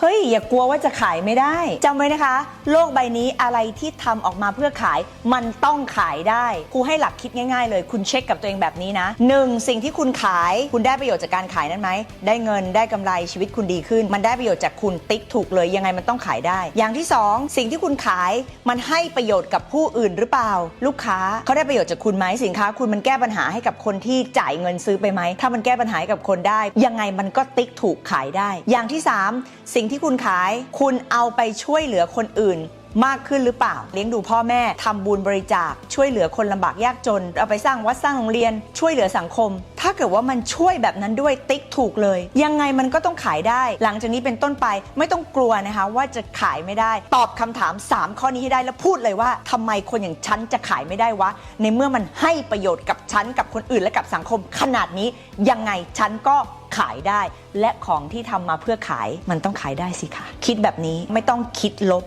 เฮ้ย อย่ากลัวว่าจะขายไม่ได้จำไว้นะคะ โลกใบนี้อะไรที่ทำออกมาเพื่อขายมันต้องขายได้ครูให้หลักคิดง่ายๆ เลย คุณเช็คกับตัวเองแบบนี้นะหนึ่งสิ่งที่คุณขายคุณได้ประโยชน์จากการขายนั้นไหมได้เงินได้กำไรชีวิตคุณดีขึ้น มันได้ประโยชน์จากคุณติ๊กถูกเลยยังไงมันต้องขายได้ อย่างที่สองสิ่งที่คุณขายมันให้ประโยชน์กับผู้อื่นหรือเปล่า ลูกค้าเขาได้ประโยชน์จากคุณไหมสินค้า คุณมันแก้ปัญหาให้กับคนที่จ่ายเงินซื้อไปไหมถ้ามันแก้ปัญหาให้กับคนได้ ยังไงมันก็ติ๊กถูกขายได้ อย่างที่สสิ่งที่คุณขาย คุณเอาไปช่วยเหลือคนอื่นมากขึ้นหรือเปล่า เลี้ยงดูพ่อแม่ทำบุญบริจาค ช่วยเหลือคนลำบากยากจน เอาไปสร้างวัดสร้างโรงเรียน ช่วยเหลือสังคม ถ้าเกิดว่ามันช่วยแบบนั้นด้วยติ๊กถูกเลย ยังไงมันก็ต้องขายได้ หลังจากนี้เป็นต้นไปไม่ต้องกลัวนะคะ ว่าจะขายไม่ได้ ตอบคำถาม 3 ข้อนี้ให้ได้แล้วพูดเลยว่าทำไมคนอย่างฉันจะขายไม่ได้วะ ในเมื่อมันให้ประโยชน์กับฉันกับคนอื่นและกับสังคม ขนาดนี้ยังไงฉันก็ ขายได้ และของที่ทำมาเพื่อขายมันต้องขายได้สิคะคิดแบบนี้ไม่ต้องคิดลบ